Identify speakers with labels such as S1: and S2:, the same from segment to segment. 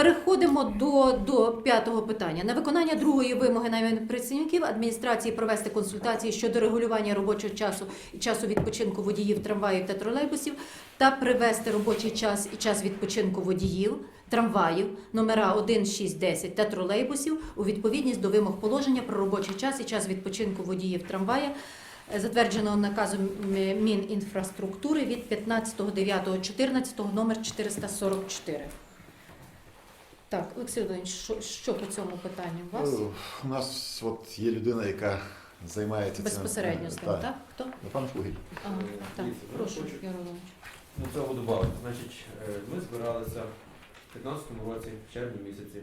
S1: переходимо до, до п'ятого питання. На виконання другої вимоги найманих працівників адміністрації провести консультації щодо регулювання робочого часу і часу відпочинку водіїв трамваїв та тролейбусів та привести робочий час і час відпочинку водіїв, трамваїв, номера 1, 6, 10 та тролейбусів у відповідність до вимог положення про робочий час і час відпочинку водіїв трамвая, е, затвердженого наказом Мінінфраструктури від 15.09.14 номер 444. Так, Олексій Володимирович, що, що по цьому питанню у вас?
S2: Ну, У нас от є людина, яка займається
S1: Безпосередньо з
S2: цим.
S1: ним, так? Хто?
S2: Напевно, Шугіль.
S1: Ага, так,
S3: ну,
S1: прошу, Володимирович.
S3: Ну, цього добавити. Значить, е, ми збиралися в 2015 році, в червні місяці.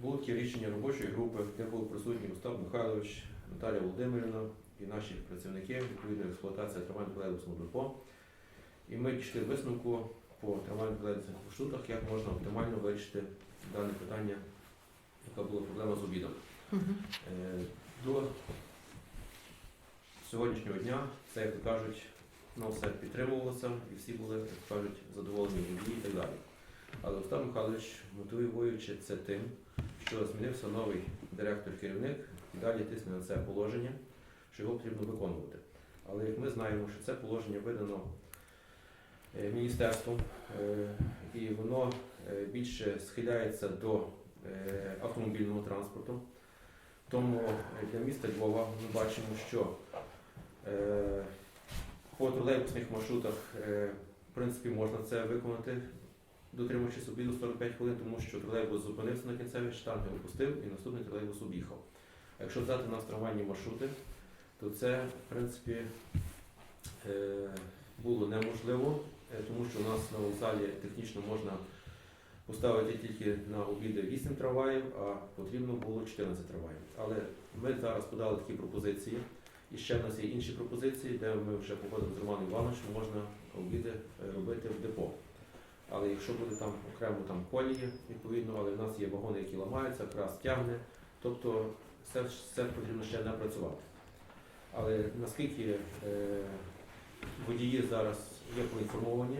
S3: Було таке рішення робочої групи, де був присутній Остап Михайлович, Наталія Володимирівна і наші працівники, відповідно експлуатація трамвайного тролейбусного депо. І ми дійшли висновку по трамвайних тролейбусних маршрутах, як можна оптимально вирішити дане питання, яка була проблема з обідом.
S1: Мгм.
S3: Е, До сьогоднішнього дня це, як кажуть, ну, все підтримувалося і всі були, як кажуть, задоволені водії і так далі. Але Остап Михайлович, мотивуючи це тим, що змінився новий директор-керівник і далі тисне на це положення, що його потрібно виконувати. Але як ми знаємо, що це положення видано міністерством, е, і воно е, більше схиляється до е, автомобільного транспорту. Тому е, для міста Львова ми бачимо, що е, по тролейбусних маршрутах е, в принципі можна це виконати, дотримуючись обіду 45 хвилин, тому що тролейбус зупинився на кінцевій штанги, опустив і наступний тролейбус об'їхав. Якщо взяти у нас трамвайні маршрути, то це в принципі е, було неможливо, е, тому що у нас на вокзалі технічно можна поставити тільки на обіди 8 трамваїв, а потрібно було 14 трамваїв. Але ми зараз подали такі пропозиції. І ще в нас є інші пропозиції, де ми вже погодили з Романом Івановичем, можна обіди е, робити в депо. Але якщо буде там окремо там колії, відповідно, але в нас є вагони, які ламаються, якраз тягне, тобто це, це потрібно ще напрацювати. Але наскільки е, водії зараз є поінформовані,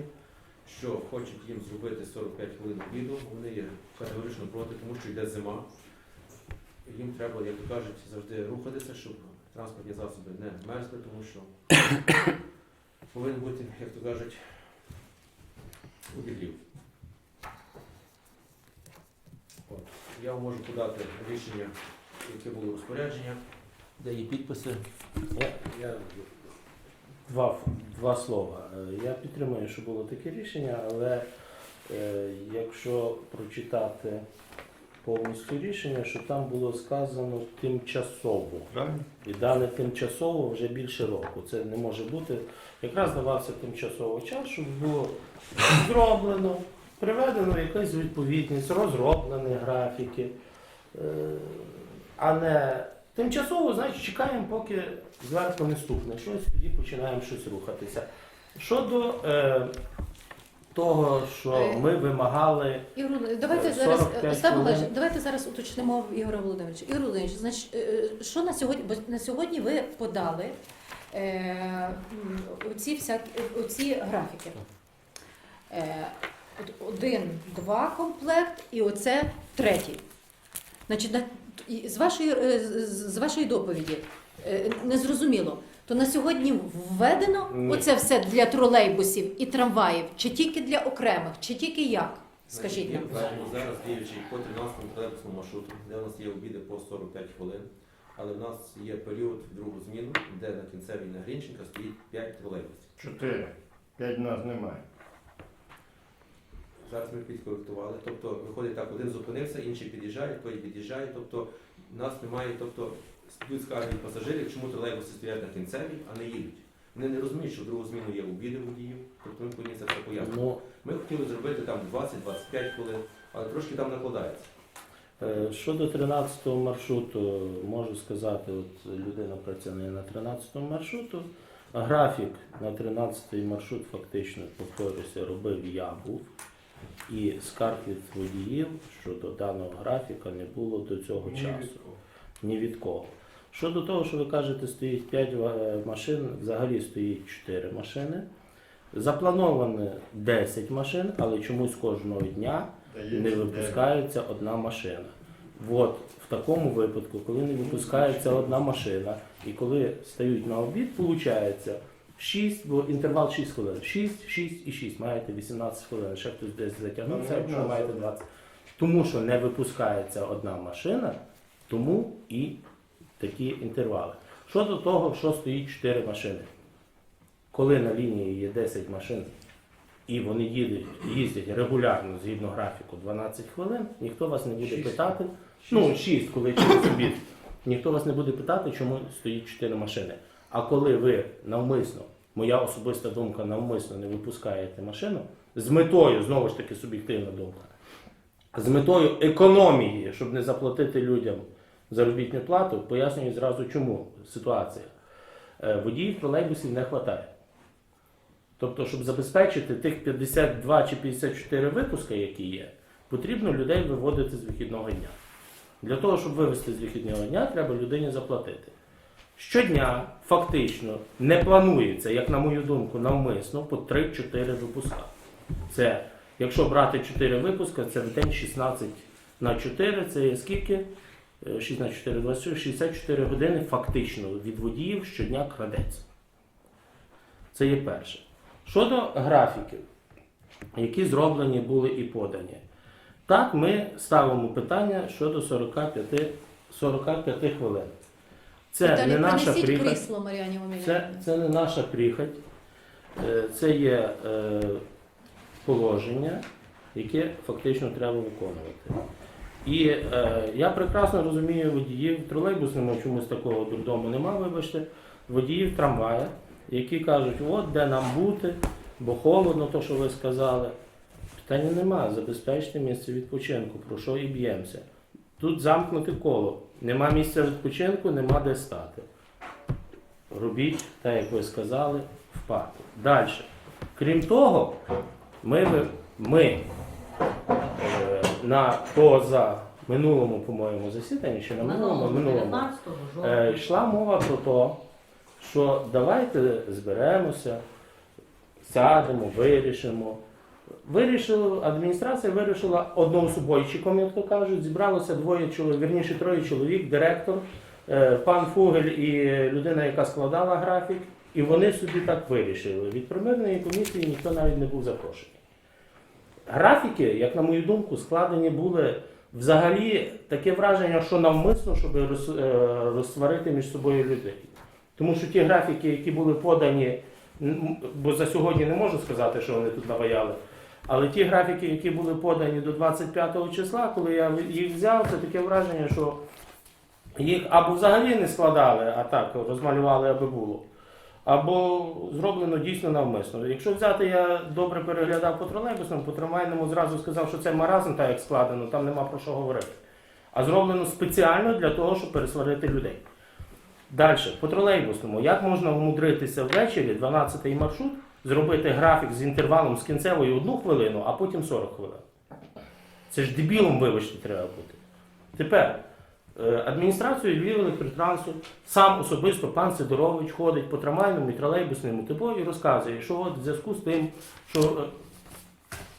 S3: що хочуть їм зробити 45 хвилин обіду, вони є категорично проти, тому що йде зима. Їм треба, як то кажуть, завжди рухатися, щоб транспортні засоби не мерзли, тому що повинен бути, як то кажуть, обігрів. Я можу подати рішення, яке було розпорядження, де є підписи.
S4: Я, я два, два слова. Е, Я підтримую, що було таке рішення, але е, якщо прочитати повністю рішення, що там було сказано тимчасово.
S2: Правильно?
S4: І дане тимчасово вже більше року. Це не може бути. Якраз давався тимчасовий час, щоб було зроблено, приведено в якусь відповідність, розроблені графіки. Е, А не тимчасово, значить, чекаємо, поки зверху не стукне щось, тоді починаємо щось рухатися. Щодо е, того, що
S1: Е,
S4: ми вимагали
S1: Ігор Володимирович, давайте
S4: Е,
S1: зараз Остап
S4: хвилин.
S1: Миколаївич, давайте зараз уточнимо в Ігора Володимировича. Ігор Володимирович, значить, е, що на сьогодні? Бо на сьогодні ви подали е, м, оці всякі оці графіки. Е, от один, два комплект, і оце третій. Значить, на, і з вашої е, з- вашої доповіді е, не зрозуміло. То на сьогодні введено
S4: Ні.
S1: оце все для тролейбусів і трамваїв, чи тільки для окремих, чи тільки як? Скажіть нам.
S3: зараз діючий по 13 тролейбусному маршруту, де у нас є обіди по 45 хвилин. Але в нас є період в другу зміну, де на кінцевій на Грінченка стоїть 5 тролейбусів.
S5: Чотири. П'ять нас немає.
S3: Зараз ми підкоректували. Тобто виходить так, один зупинився, інший під'їжджає, той від'їжджає. Тобто нас немає, тобто йдуть скарги пасажирів, чому тролейбуси стоять на кінцевій, а не їдуть. Вони не розуміють, що в другу зміну є обіди водіїв, тобто ми повинні це все пояснити.
S4: ну,
S3: Ми хотіли зробити там 20-25 хвилин, але трошки там накладається.
S4: Е, Щодо 13-го маршруту, можу сказати, от людина працює на 13-му маршруту. Графік на 13-й маршрут фактично, повторюся, робив я був. І скарг від водіїв щодо даного графіка не було до цього часу. Ні від кого. Щодо того, що ви кажете, стоїть 5 машин, взагалі стоїть 4 машини. Заплановано 10 машин, але чомусь кожного дня не випускається одна машина. От в такому випадку, коли не випускається одна машина, і коли стають на обід, виходить 6, бо інтервал 6 хвилин. 6, 6 і 6. Маєте 18 хвилин. Ще хтось десь затягнувся,
S5: Ну,
S4: якщо маєте
S5: це-
S4: 20. Тому що не випускається одна машина, тому і такі інтервали. Щодо того, що стоїть 4 машини. Коли на лінії є 10 машин і вони їдуть, їздять регулярно згідно графіку 12 хвилин, ніхто вас не буде
S3: Шість.
S4: питати. Ну, 6, коли через обід. Ніхто вас не буде питати, чому стоїть 4 машини. А коли ви навмисно, моя особиста думка, навмисно не випускаєте машину, з метою, знову ж таки, суб'єктивна думка, з метою економії, щоб не заплатити людям заробітну плату, пояснюю зразу, чому ситуація. Е, Водіїв тролейбусів не вистачає. Тобто, щоб забезпечити тих 52 чи 54 випуска, які є, потрібно людей виводити з вихідного дня. Для того, щоб вивезти з вихідного дня, треба людині заплатити. Щодня фактично не планується, як на мою думку, навмисно по 3-4 випуска. Це, якщо брати 4 випуска, це в день 16 на 4, це є скільки? Е, 6 на 4, 26, 64 години фактично від водіїв щодня крадеться. Це є перше. Щодо графіків, які зроблені були і подані. Так, ми ставимо питання щодо 45, 45 хвилин. Це
S1: Віталій,
S4: не наша
S1: принесіть
S4: прихоть.
S1: крісло Мар'яні
S4: Це, це не наша прихоть, Е, це є е, положення, яке фактично треба виконувати. І е, я прекрасно розумію водіїв тролейбусному чомусь такого дурдому немає, вибачте, водіїв трамвая, які кажуть, от де нам бути, бо холодно, то що ви сказали. Питання немає, забезпечте місце відпочинку, про що і б'ємося. Тут замкнуте коло. Нема місця відпочинку, нема де стати. Робіть, так як ви сказали, в парку. Далі. Крім того, ми, ми е, на поза минулому, по-моєму, засіданні, чи на минулому, минулому, е, йшла мова про те, що давайте зберемося, сядемо, вирішимо. Вирішили, адміністрація вирішила одноособойчиком, як то кажуть, зібралося двоє чоловік, вірніше троє чоловік, директор, е, пан Фугель і людина, яка складала графік, і вони собі так вирішили. Від примирної комісії ніхто навіть не був запрошений. Графіки, як на мою думку, складені були взагалі таке враження, що навмисно, щоб роз, е, розсварити між собою людей. Тому що ті графіки, які були подані, бо за сьогодні не можу сказати, що вони тут наваяли. Але ті графіки, які були подані до 25 числа, коли я їх взяв, це таке враження, що їх або взагалі не складали, а так розмалювали, аби було. Або зроблено дійсно навмисно. Якщо взяти, я добре переглядав по тролейбусному, по трамвайному зразу сказав, що це маразм, так як складено, там нема про що говорити. А зроблено спеціально для того, щоб пересварити людей. Далі, по тролейбусному, як можна вмудритися ввечері, 12-й маршрут, зробити графік з інтервалом з кінцевою одну хвилину, а потім 40 хвилин. Це ж дебілом, вибачте, треба бути. Тепер е, адміністрацію Львів електротрансу, сам особисто пан Сидорович ходить по трамвайному і тролейбусному типу і розказує, що от в зв'язку з тим, що е,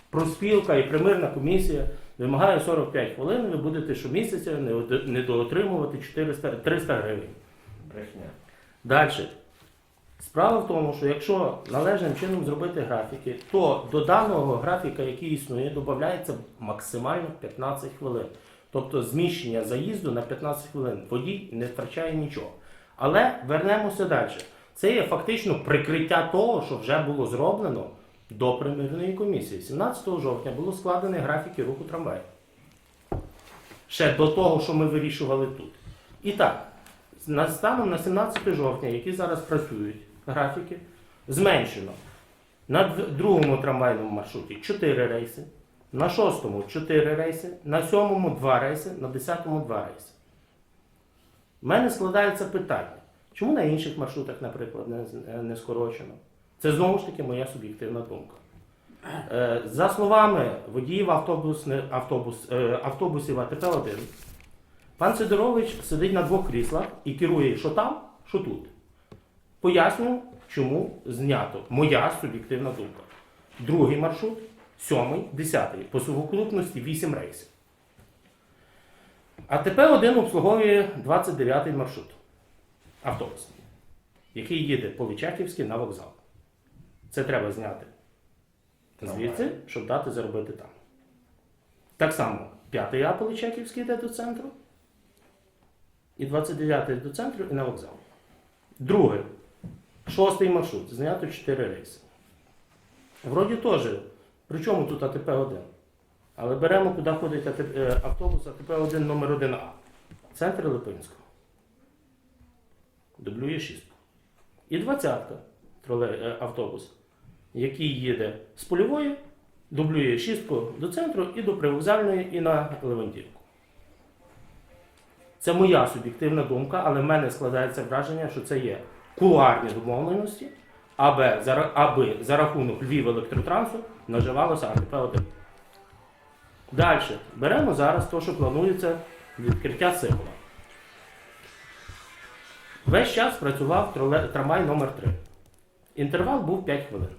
S4: проспілка і примирна комісія вимагає 45 хвилин, ви будете щомісяця не- недоотримувати 400, 300 гривень.
S5: Брехня.
S4: Далі. Справа в тому, що якщо належним чином зробити графіки, то до даного графіка, який існує, додається максимально 15 хвилин. Тобто зміщення заїзду на 15 хвилин. Водій не втрачає нічого. Але вернемося далі. Це є фактично прикриття того, що вже було зроблено до примирної комісії. 17 жовтня було складені графіки руху трамваю. Ще до того, що ми вирішували тут. І так, станом на 17 жовтня, які зараз працюють графіки, зменшено на другому трамвайному маршруті 4 рейси, на шостому 4 рейси, на сьомому 2 рейси, на десятому 2 рейси. У мене складається питання, чому на інших маршрутах, наприклад, не, не скорочено? Це знову ж таки моя суб'єктивна думка. Е, За словами водіїв автобус, автобус, е, автобусів АТП-1, Пан Сидорович сидить на двох кріслах і керує що там, що тут. Поясню, чому знято. Моя суб'єктивна думка. Другий маршрут, сьомий, десятий. По сукупності 8 рейсів. А ТП-1 обслуговує 29-й маршрут автобусний, який їде по Личаківській на вокзал. Це треба зняти звідси, щоб дати заробити там. Так само 5-й А по Личаківській йде до центру, і 29-й до центру і на вокзал. Друге, шостий маршрут, знято 4 рейси. Вроді теж, причому тут АТП-1. Але беремо, куди ходить е, автобус АТП-1 номер 1А. Центр Липинського. Дублює 6. І 20-ка е, автобус, який їде з польової, дублює 6 до центру і до привокзальної, і на Левантівку. Це моя суб'єктивна думка, але в мене складається враження, що це є кулуарні домовленості, аби за, аби за рахунок Львів електротрансу наживалося АТП-1. Далі. Беремо зараз те, що планується відкриття Сихова. Весь час працював троле- трамвай номер 3 Інтервал був 5 хвилин.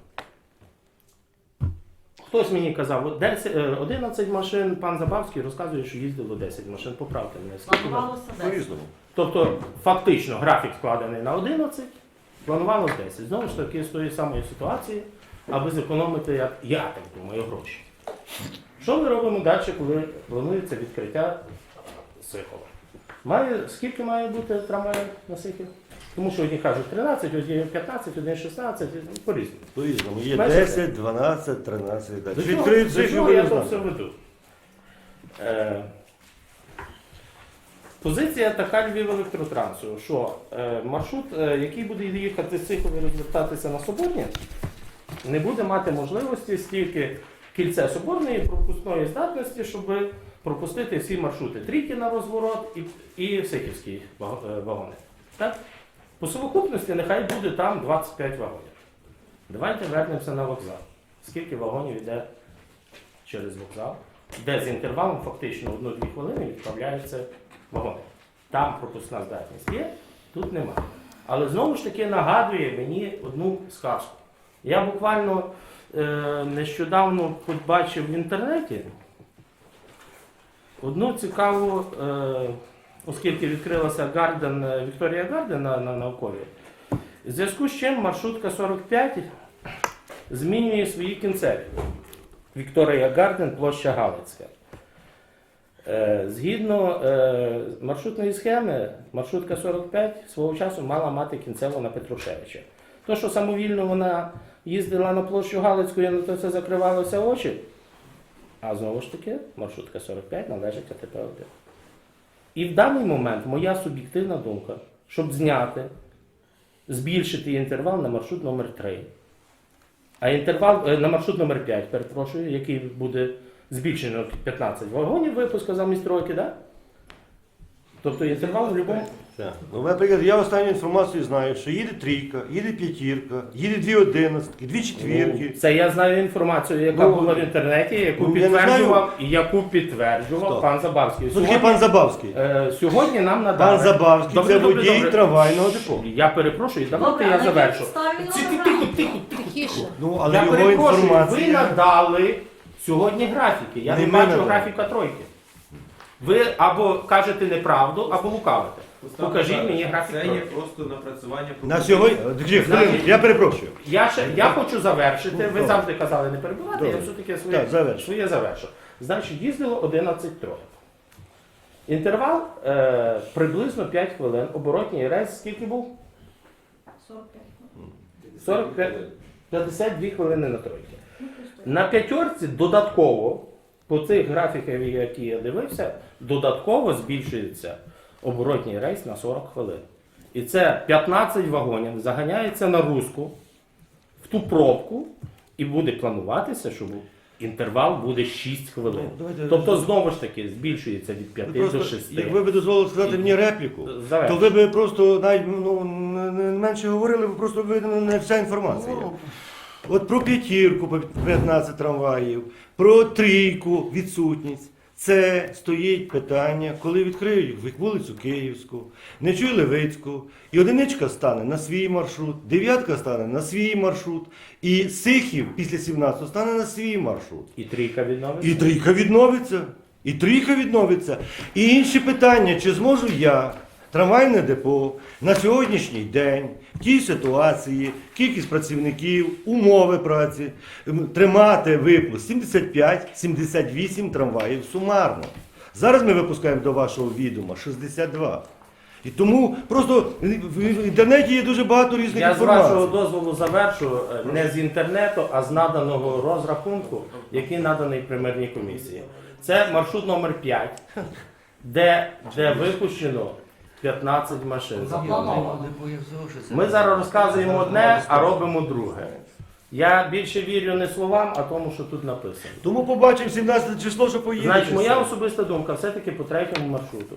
S4: Хтось мені казав, 10, е, 11 машин, пан Забавський розказує, що їздило 10 машин. Поправте мене. скільки?
S6: Планувалося 10.
S2: По-різному.
S4: Тобто, фактично, графік складений на 11, планувалось 10. Знову ж таки, з тої самої ситуації, аби зекономити, як я так думаю, гроші. Що ми робимо далі, коли планується відкриття Сихова? Має, скільки має бути трамваїв на Сихів? Тому що одні кажуть 13, одні 15, одні 16, по-різному.
S5: По-різному. Є
S4: Бачите?
S5: 10, 12, 13 і далі.
S4: До чого,
S5: Відкриють
S4: до чого я
S5: знаєте.
S4: все веду? Е, позиція така Львів електротрансу, що е, маршрут, е, який буде їхати з Сихові розвертатися на Соборні, не буде мати можливості стільки кільце Соборної пропускної здатності, щоб пропустити всі маршрути. Трійки на розворот і, і Сихівські е, вагони. Так? По совокупності нехай буде там 25 вагонів. Давайте вернемося на вокзал. Скільки вагонів йде через вокзал, де з інтервалом фактично 1-2 хвилини відправляються вагони. Там пропускна здатність є, тут немає. Але знову ж таки нагадує мені одну сказку. Я буквально е, нещодавно побачив в інтернеті одну цікаву, е, оскільки відкрилася Гарден, Вікторія Гарден на, на науковій, в зв'язку з чим маршрутка 45 змінює свої кінцеві. Вікторія Гарден, площа Галицька. Е, Згідно е, маршрутної схеми, маршрутка 45 свого часу мала мати кінцево на Петрушевича. То, що самовільно вона їздила на площу Галицьку і на то це закривалося очі. А знову ж таки, маршрутка 45 належить АТП-1. І в даний момент моя суб'єктивна думка, щоб зняти, збільшити інтервал на маршрут номер 3 а інтервал е, на маршрут номер 5, перепрошую, який буде збільшено 15 вагонів випуску замість тройки, да? Тобто інтервал в будь-якому.
S5: Так. Ну, наприклад, я останню інформацію знаю, що їде трійка, їде п'ятірка, їде дві одинадцятки, дві четвірки.
S4: Це я знаю інформацію, яка
S5: Ну,
S4: була в інтернеті, яку
S5: ну, я не
S4: підтверджував, і яку підтверджував
S5: Хто?
S4: пан Забавський.
S5: Ну, такий пан Забавський.
S4: е, сьогодні нам надали.
S5: Пан Забавський
S4: Добре,
S5: це
S4: добре,
S5: водій
S4: добре.
S5: трамвайного депо.
S4: Я перепрошую, давайте я завершу. Тихо, тихо, тихо, тихо.
S1: Тихіше.
S5: Ну, але
S4: я
S5: його
S4: перепрошую, ви надали сьогодні графіки. Я
S5: Не
S4: не, бачу
S5: надали.
S4: графіка тройки. Ви або кажете неправду, або лукавите. Покажіть мені графік
S3: Це є
S4: тройки.
S3: просто напрацювання
S5: На сьогодні. Я перепрошую.
S4: Я ще я хочу завершити. Ви
S5: Добре.
S4: завжди казали не перебувати, я
S5: Добре.
S4: все-таки своє,
S5: Так, заверш.
S4: своє завершу. Значить, їздило 11 троєк. Інтервал е, приблизно 5 хвилин. Оборотній рейс скільки був?
S6: 45.
S4: 45. 52 хвилини на тройки. На п'ятерці додатково, по цих графіках, які я дивився, додатково збільшується оборотній рейс на 40 хвилин. І це 15 вагонів заганяється на Руську в ту пробку, і буде плануватися, що інтервал буде 6 хвилин.
S5: Ну, давайте-
S4: Тобто, знову ж таки, збільшується від 5
S5: Ви
S4: до
S5: Просто,
S4: 6.
S5: якби ви дозволили сказати мені репліку,
S4: Завершу.
S5: то ви б просто навіть ну, менше говорили, бо просто ви не вся інформація. От про п'ятірку по 15 трамваїв, про трійку відсутність, Це стоїть питання, коли відкриють вулицю Київську, Нечуй Левицьку, і одиничка стане на свій маршрут, дев'ятка стане на свій маршрут, і Сихів після 17 стане на свій маршрут.
S4: І трійка відновиться.
S5: І трійка відновиться. І трійка відновиться. І інші питання, чи зможу я, трамвайне депо, на сьогоднішній день, в тій ситуації, кількість працівників, умови праці, тримати випуск 75-78 трамваїв сумарно. Зараз ми випускаємо до вашого відома 62. І тому просто в інтернеті є дуже багато різних
S4: Я з
S5: інформацій.
S4: вашого дозволу завершу е, не з інтернету, а з наданого розрахунку, який наданий примірній комісії. Це маршрут номер 5, де, де випущено 15 машин. Ми зараз розказуємо одне, а робимо друге. Я більше вірю не словам, а тому, що тут написано.
S5: Тому побачимо 17 число, що поїде.
S4: Значить, моя особиста думка все-таки по третьому маршруту.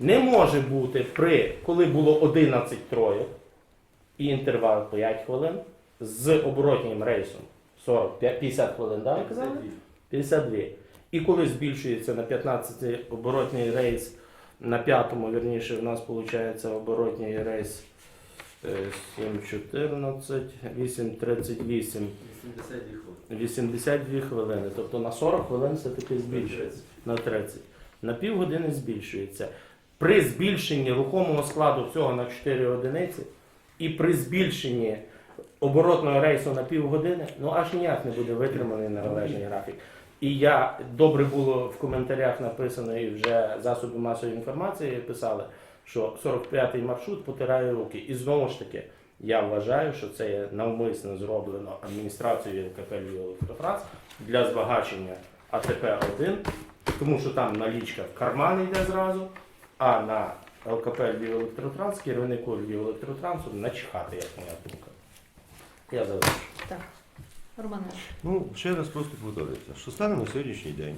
S4: Не може бути при, коли було 11 троєк і інтервал 5 хвилин з оборотнім рейсом 40, 50 хвилин, да, ви казали? 52. І коли збільшується на 15 оборотній рейс, на п'ятому, вірніше, в нас виходить оборотній рейс е, 7.14, 8.38.
S3: 82 хвилини.
S4: 82 хвилини, тобто на 40 хвилин все-таки збільшується на 30. На півгодини збільшується. При збільшенні рухомого складу всього на 4 одиниці і при збільшенні оборотного рейсу на півгодини, ну аж ніяк не буде витриманий належний графік. І я добре було в коментарях написано, і вже засоби масової інформації писали, що 45-й маршрут потирає руки. І знову ж таки, я вважаю, що це є навмисно зроблено адміністрацією ЛКП «Львів-Електротранс» для збагачення АТП-1, тому що там налічка в карман йде зразу, а на ЛКП «Львів-Електротранс» керівнику «Львів-Електротрансу начхати, як моя думка. Я завершу.
S1: Так. Роман Іванович.
S5: Ну, ще раз просто повторюється, що стане на сьогоднішній день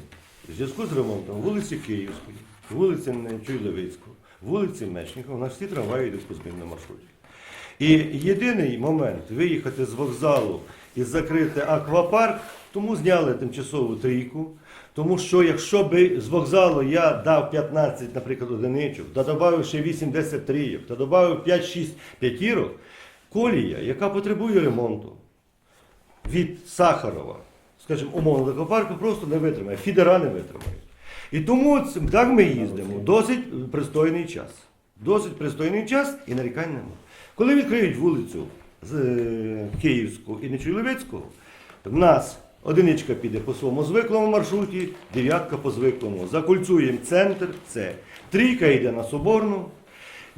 S5: в зв'язку з ремонтом вулиці Київської, вулиці Нечуй-Левицького, вулиці Мечникова, у нас всі трамваї йдуть по змінному маршруті. І єдиний момент виїхати з вокзалу і закрити аквапарк, тому зняли тимчасову трійку. Тому що якщо би з вокзалу я дав 15, наприклад, одиничок, та додав ще 8-10 трійок, та додав 5-6 п'ятірок, колія, яка потребує ремонту, від Сахарова, скажімо, умовно екопарку просто не витримає, фідера не витримає. І тому так ми їздимо досить пристойний час. Досить пристойний час і нарікань немає. Коли відкриють вулицю з е, Київську і Нечуйловецького, в нас одиничка піде по своєму звиклому маршруті, дев'ятка по звиклому. Закульцюємо центр, це трійка йде на Соборну,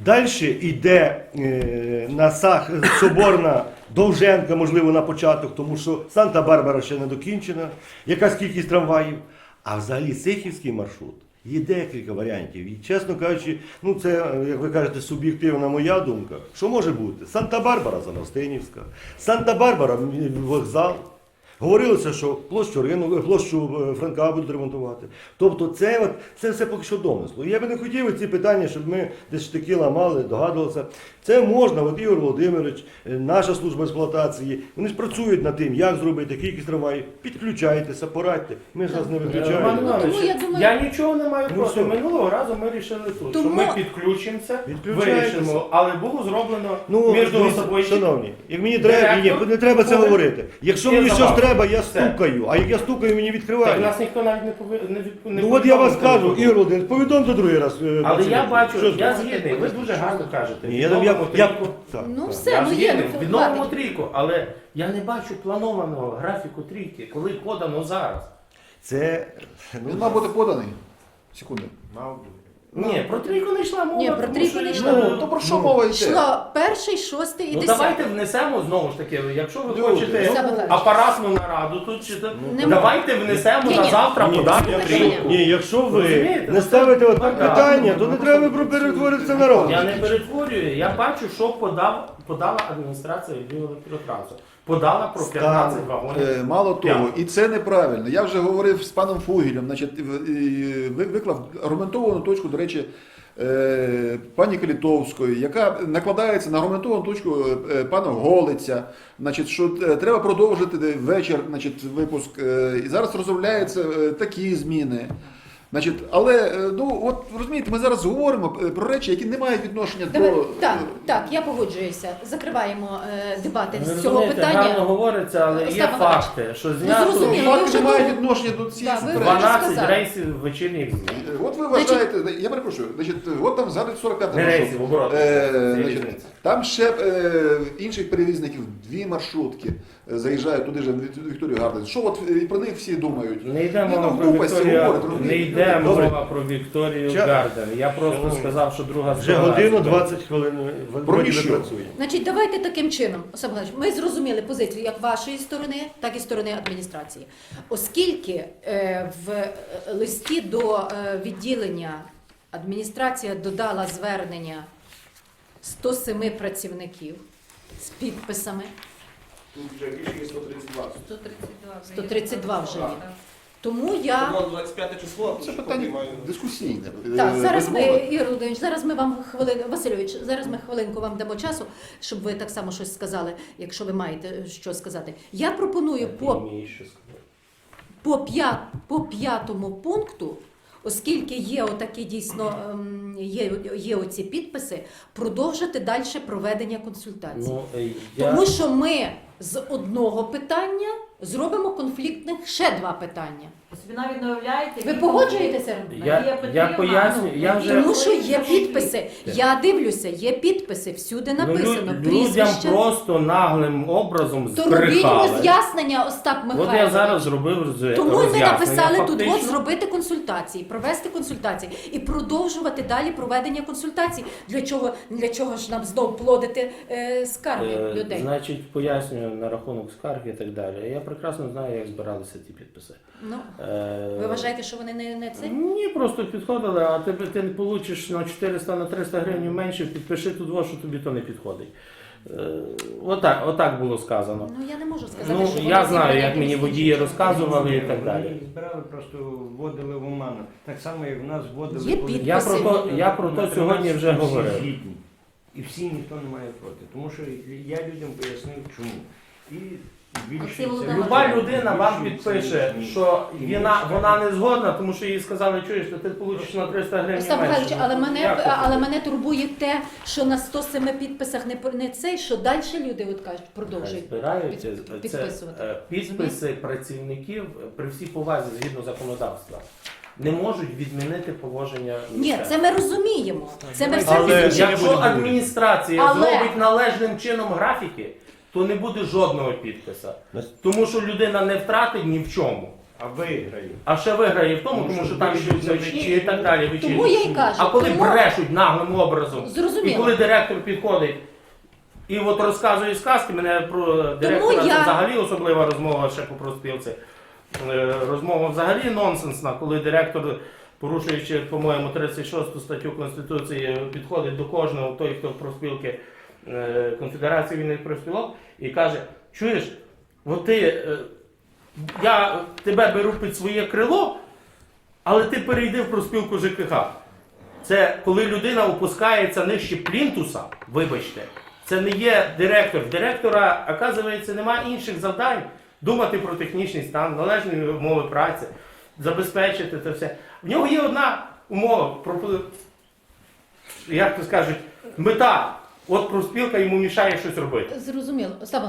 S5: Далі йде е, на Сах Соборна Довженка, можливо, на початок, тому що Санта-Барбара ще не докінчена, якась кількість трамваїв. А взагалі Сихівський маршрут є декілька варіантів. І, чесно кажучи, ну це, як ви кажете, суб'єктивна моя думка. Що може бути? Санта-Барбара Заностинівська, Санта-Барбара вокзал. Говорилося, що площу ринок, площу е, Франка будуть ремонтувати. Тобто це, от, це все поки що домисло. І Я би не хотів ці питання, щоб ми десь штики ламали, догадувалися. Це можна, от Ігор Володимирович, е, наша служба експлуатації, вони ж працюють над тим, як зробити кількість трамваїв. Підключайтеся, порадьте. Ми ж вас не виключаємо.
S1: Тому я думаю-
S4: я нічого не маю
S5: Ну,
S4: проти.
S5: що?
S4: Минулого разу ми рішили тут, що
S1: Тому-
S4: ми підключимося,
S5: Підключайтеся.
S4: вирішимо, але було зроблено
S5: Ну,
S4: між
S5: дивіться,
S4: собою.
S5: шановні, як мені треба, ні,
S4: Директор,
S5: не треба це говорити. Якщо
S4: Є
S5: мені щось
S4: забава.
S5: Треба, я
S4: Все.
S5: стукаю. А як я стукаю, мені
S4: Так
S5: відкривають.
S4: нас ніхто навіть не пови... не, від- не
S5: Ну от я вас
S4: повідомив
S5: кажу,
S4: телефону.
S5: Ігор Володимирович, повідомте другий раз. е,
S4: Але я бачу,
S5: Що
S4: я
S5: зробити?
S4: згідний, ви дуже гарно кажете.
S5: Ні, я, я,
S4: Відновимо
S5: я,
S4: трійку.
S5: так,
S1: Ну
S5: так.
S1: все,
S4: Я
S1: ну є.
S4: згідний,
S1: ну,
S4: відновимо трійку, але я не бачу планованого графіку трійки, коли подано зараз.
S5: Це
S2: Він мав бути поданий. Секунду.
S4: Ні, про трійку не йшла мова.
S1: Ні, про
S4: тому
S1: трійку
S4: що
S1: не йшла.
S2: Ну, то про що мова йде?
S1: Йшло перший, шостий і
S4: Ну
S1: десятий.
S4: давайте внесемо знову ж таки, якщо ви
S2: Люди,
S4: хочете апаратну нараду, тут чи то-
S1: Не
S4: давайте внесемо на завтра
S5: Ні,
S4: подати
S1: слухайте
S4: трійку.
S5: Ні, якщо ви
S4: Розумієте?
S5: не
S4: Ну,
S5: ставите
S4: Так.
S5: питання, то не треба про- перетворитися на народ.
S4: Я не перетворюю, я бачу, що подав, подала адміністрація Львів-Електротрансу. Подала про 15 вагонів.
S2: Е, Мало того, і це неправильно. Я вже говорив з паном Фугелем, значить, ви- виклав аргументовану точку, до речі, е, пані Калітовської, яка накладається на аргументовану точку е, пана Голиця, значить, що треба продовжити вечір, значить, випуск. І зараз розробляються такі зміни. Значить, але е, ну от розумієте, ми зараз говоримо е, про речі, які не мають відношення
S1: Давай,
S2: до
S1: так, так, я погоджуюся. Закриваємо е, дебати
S4: Ви
S1: з цього
S4: розумієте, гарно
S1: питання.
S4: говориться, але є
S1: Остап
S4: факти, що
S1: ну,
S4: знято
S1: зрозуміло.
S2: факти
S1: вже
S2: не мають відношення до цієї
S1: Да, ви
S2: суперечки.
S1: вже
S4: 12 рейсів вечірніх змін.
S2: Е, От ви
S1: Значить-
S2: я перепрошую, значить, от там згадують 45
S4: Не рейсів, оборот.
S2: Е, значить, там ще е, інших перевізників дві маршрутки заїжджають туди ж в Вікторію Гарден. Що от е, про них всі думають?
S4: Не йде мова про
S2: глупості
S4: Вікторію,
S2: говорять,
S4: не
S2: розумієте?
S4: йде
S5: Добре.
S4: мова про Вікторію
S5: Ча-
S4: Гарден. Я просто сказав, що друга
S5: Вже
S4: сторона.
S5: годину 20 хвилин в-
S2: Про
S5: вроді
S2: ніщо.
S1: Значить, давайте таким чином, Остап Михайлович, ми зрозуміли позицію як вашої сторони, так і сторони адміністрації. Оскільки е, в е, листі до е, відділення адміністрація додала звернення 107 працівників з підписами,
S2: Тут вже більше 132.
S1: 132 вже є. Тому я
S6: 25 число.
S2: Це питання дискусійне.
S1: Так,
S2: Е,
S1: зараз ми,
S2: безумовно.
S1: Ігор Володимирович, зараз ми вам хвилину, Васильович, зараз ми хвилинку вам дамо часу, щоб ви так само щось сказали, якщо ви маєте що сказати. Я пропоную по, по, п'ят, по п'ятому пункту, оскільки є отакі дійсно ем, є, є оці підписи, продовжити далі проведення консультацій.
S4: Ну, е, я...
S1: Тому що ми з одного питання зробимо конфліктних ще два питання.
S7: Собі навіть не уявляєте,
S1: Ви
S7: які
S1: погоджуєтеся?
S7: Марія
S4: Я, я
S7: Петрівна,
S4: поясню, я вже
S1: Тому що є підписи. Я дивлюся, є підписи, всюди
S4: Ну,
S1: написано
S4: лю- людям
S1: прізвище.
S4: просто наглим образом
S1: То робіть
S4: збрехали.
S1: роз'яснення, Остап
S4: От я зараз зробив роз-
S1: Тому ми
S4: роз'яснення.
S1: написали тут
S4: фактично.
S1: от зробити консультації, провести консультації і продовжувати далі проведення консультацій. Для чого для чого ж нам знов плодити е, скарги
S4: Е,
S1: людей?
S4: Значить, пояснюю на рахунок скарг і так далі. Я прекрасно знаю, як збиралися ті підписи.
S1: Ну
S4: Е,
S1: ви вважаєте, що вони не, не це?
S4: Ні, просто підходили, а тебе ти не получиш на 400 на 300 гривень менше, підпиши тут, во, що тобі то не підходить. Е, Отак, отак було сказано.
S1: Ну я не можу сказати,
S4: Ну,
S1: що
S4: я
S1: вони
S4: знаю, як мені водії розказували і так далі.
S8: їх збирали, просто вводили в оману. Так само, як в нас вводили.
S1: Є
S8: коли-
S4: Я про то, я про то сьогодні вже говорив.
S8: І всі ніхто не має проти. Тому що я людям пояснив, чому. І збільшується.
S4: Люба людина вам підпише, що вона, вона не згодна, тому що їй сказали, чуєш, то ти получиш на 300 гривень
S1: Остап Михайлович,
S4: менше.
S1: але
S4: Ну,
S1: мене,
S4: як це?
S1: але мене турбує те, що на 107 підписах не, не цей, що далі люди от кажуть, продовжують.
S4: збираються
S1: під-
S4: це,
S1: підписувати.
S4: е, підписи працівників е, при всій повазі згідно законодавства не можуть відмінити положення.
S1: Ні, це ми розуміємо. Це ми все
S5: Але
S1: розуміємо.
S4: Якщо адміністрація
S1: Але-
S4: зробить належним чином графіки, то не буде жодного підписа. Тому що людина не втратить ні в чому.
S8: А виграє.
S4: А ще виграє в тому,
S8: Тому що
S4: що там
S8: більше
S4: йдуть
S8: це
S4: ночні
S8: вечірні.
S4: і так далі. вечірні.
S1: Тому я й кажу.
S4: А коли
S1: тому-
S4: брешуть наглим образом, і коли директор підходить і от розказує сказки, мене про директора
S1: я-
S4: це взагалі особлива розмова ще по проспілці. Е, Розмова взагалі нонсенсна, коли директор, порушуючи, по-моєму, 36 статтю Конституції, підходить до кожного, той, хто в проспілки е, Конфедерації вільних профспілок, і каже: чуєш, от ти, е, я тебе беру під своє крило, але ти перейди в проспілку ЖКХ. Це коли людина опускається нижче плінтуса, вибачте, це не є директор. Директора, оказується, немає інших завдань думати про технічний стан, належні умови праці, забезпечити це все. В нього є одна умова, як то скажуть, мета. От профспілка йому мішає щось робити.
S1: Зрозуміло. Остап